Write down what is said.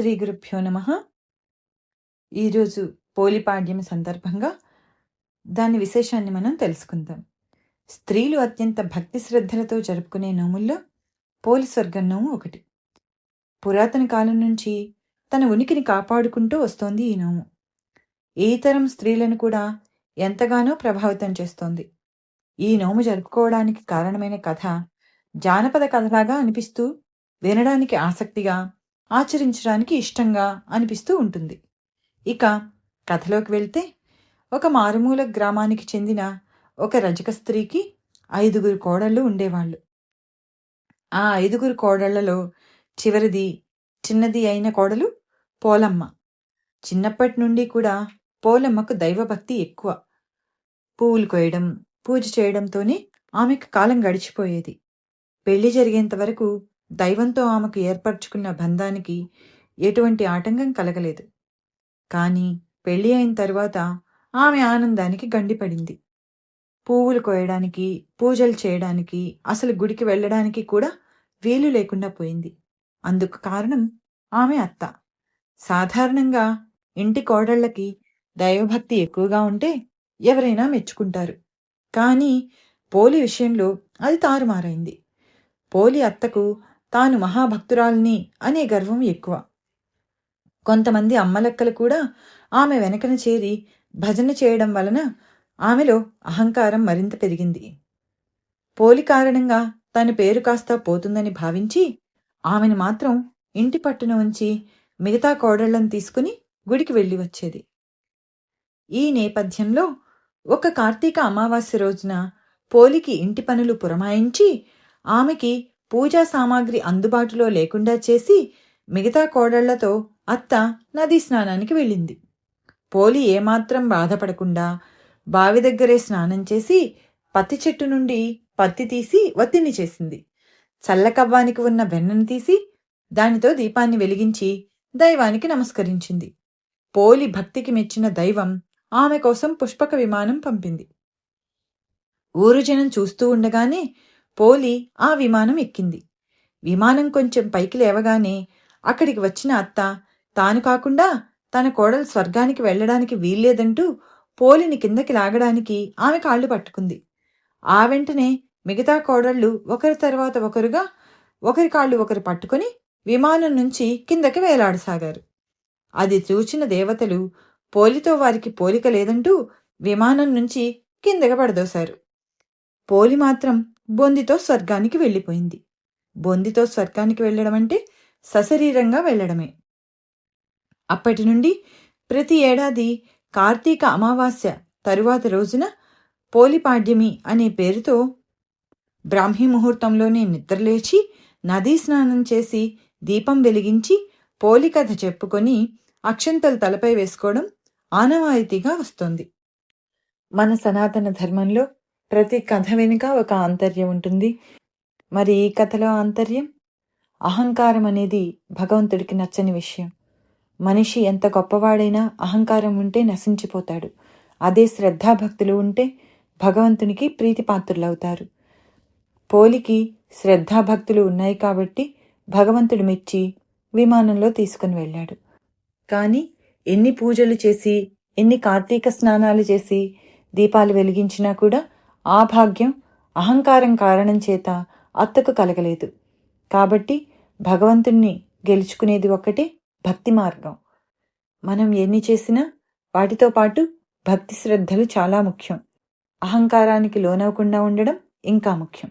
శ్రీ గురుభ్యో నమ. ఈరోజు పోలిపాడ్యం సందర్భంగా దాని విశేషాన్ని మనం తెలుసుకుందాం. స్త్రీలు అత్యంత భక్తి శ్రద్ధలతో జరుపుకునే నోముల్లో పోలి స్వర్గం నోము ఒకటి. పురాతన కాలం నుంచి తన ఉనికిని కాపాడుకుంటూ వస్తోంది ఈ నోము. ఈ తరం స్త్రీలను కూడా ఎంతగానో ప్రభావితం చేస్తోంది. ఈ నోము జరుపుకోవడానికి కారణమైన కథ జానపద కథలాగా అనిపిస్తూ వినడానికి ఆసక్తిగా ఆచరించడానికి ఇష్టంగా అనిపిస్తూ ఉంటుంది. ఇక కథలోకి వెళ్తే ఒక మారుమూల గ్రామానికి చెందిన ఒక రజక స్త్రీకి ఐదుగురు కోడళ్ళు ఉండేవాళ్ళు. ఆ ఐదుగురు కోడళ్ళలో చివరిది చిన్నది అయిన కోడలు పోలమ్మ. చిన్నప్పటి నుండి కూడా పోలమ్మకు దైవభక్తి ఎక్కువ. పువ్వులు కోయడం పూజ చేయడంతోనే ఆమెకు కాలం గడిచిపోయేది. పెళ్ళి జరిగేంత వరకు దైవంతో ఆమెకు ఏర్పరచుకున్న బంధానికి ఎటువంటి ఆటంకం కలగలేదు. కానీ పెళ్ళి అయిన తరువాత ఆమె ఆనందానికి గండిపడింది. పువ్వులు కోయడానికి పూజలు చేయడానికి అసలు గుడికి వెళ్ళడానికి కూడా వీలు లేకుండా పోయింది. అందుకు కారణం ఆమె అత్త. సాధారణంగా ఇంటి కోడళ్ళకి దైవభక్తి ఎక్కువగా ఉంటే ఎవరైనా మెచ్చుకుంటారు. కానీ పోలి విషయంలో అది తారుమారైంది. పోలి అత్తకు తాను మహాభక్తురాల్ని అనే గర్వం ఎక్కువ. కొంతమంది అమ్మలక్కలు కూడా ఆమె వెనకన చేరి భజన చేయడం వలన ఆమెలో అహంకారం మరింత పెరిగింది. పోలి కారణంగా తన పేరు కాస్త పోతుందని భావించి ఆమెను మాత్రం ఇంటి పట్టున ఉంచి మిగతా కోడళ్ళను తీసుకుని గుడికి వెళ్ళి వచ్చేది. ఈ నేపథ్యంలో ఒక కార్తీక అమావాస్య రోజున పోలికి ఇంటి పనులు పురమాయించి ఆమెకి పూజా సామాగ్రి అందుబాటులో లేకుండా చేసి మిగతా కోడళ్ళతో అత్త నదీ స్నానానికి వెళ్ళింది. పోలి ఏమాత్రం బాధపడకుండా బావి దగ్గరే స్నానం చేసి పత్తి చెట్టు నుండి పత్తి తీసి వత్తిని చేసింది. చల్లకవ్వానికి ఉన్న వెన్నను తీసి దానితో దీపాన్ని వెలిగించి దైవానికి నమస్కరించింది. పోలి భక్తికి మెచ్చిన దైవం ఆమె కోసం పుష్పక విమానం పంపింది. ఊరు జనం చూస్తూ ఉండగానే పోలి ఆ విమానం ఎక్కింది. విమానం కొంచెం పైకి లేవగానే అక్కడికి వచ్చిన అత్త తాను కాకుండా తన కోడలు స్వర్గానికి వెళ్ళడానికి వీల్లేదంటూ పోలిని కిందకి లాగడానికి ఆమె కాళ్ళు పట్టుకుంది. ఆ వెంటనే మిగతా కోడళ్ళు ఒకరి తర్వాత ఒకరుగా ఒకరి కాళ్ళు ఒకరు పట్టుకుని విమానం నుంచి కిందకి వేలాడసాగారు. అది చూచిన దేవతలు పోలితో వారికి పోలిక లేదంటూ విమానం నుంచి కిందకి పడదోశారు. పోలి మాత్రం బొందితో స్వర్గానికి వెళ్ళిపోయింది. బొందితో స్వర్గానికి వెళ్ళడం అంటే సశరీరంగా వెళ్ళడమే. అప్పటి నుండి ప్రతి ఏడాది కార్తీక అమావాస్య తరువాత రోజున పోలిపాడ్యమి అనే పేరుతో బ్రాహ్మీ ముహూర్తంలోనే నిద్రలేచి నదీ స్నానం చేసి దీపం వెలిగించి పోలి కథ చెప్పుకొని అక్షంతలు తలపై వేసుకోవడం ఆనవాయితీగా వస్తోంది. మన సనాతన ధర్మంలో ప్రతి కథ వెనుక ఒక ఆంతర్యం ఉంటుంది. మరి ఈ కథలో ఆంతర్యం? అహంకారం అనేది భగవంతుడికి నచ్చని విషయం. మనిషి ఎంత గొప్పవాడైనా అహంకారం ఉంటే నశించిపోతాడు. అదే శ్రద్ధాభక్తులు ఉంటే భగవంతునికి ప్రీతిపాత్రులవుతారు. పోలికి శ్రద్ధాభక్తులు ఉన్నాయి కాబట్టి భగవంతుడు మెచ్చి విమానంలో తీసుకుని వెళ్ళాడు. కానీ ఎన్ని పూజలు చేసి ఎన్ని కార్తీక స్నానాలు చేసి దీపాలు వెలిగించినా కూడా ఆ భాగ్యం అహంకారం కారణం చేత అత్తకు కలగలేదు. కాబట్టి భగవంతుణ్ణి గెలుచుకునేది ఒక్కటే భక్తి మార్గం. మనం ఎన్ని చేసినా వాటితో పాటు భక్తి శ్రద్ధలు చాలా ముఖ్యం. అహంకారానికి లోనవకుండా ఉండడం ఇంకా ముఖ్యం.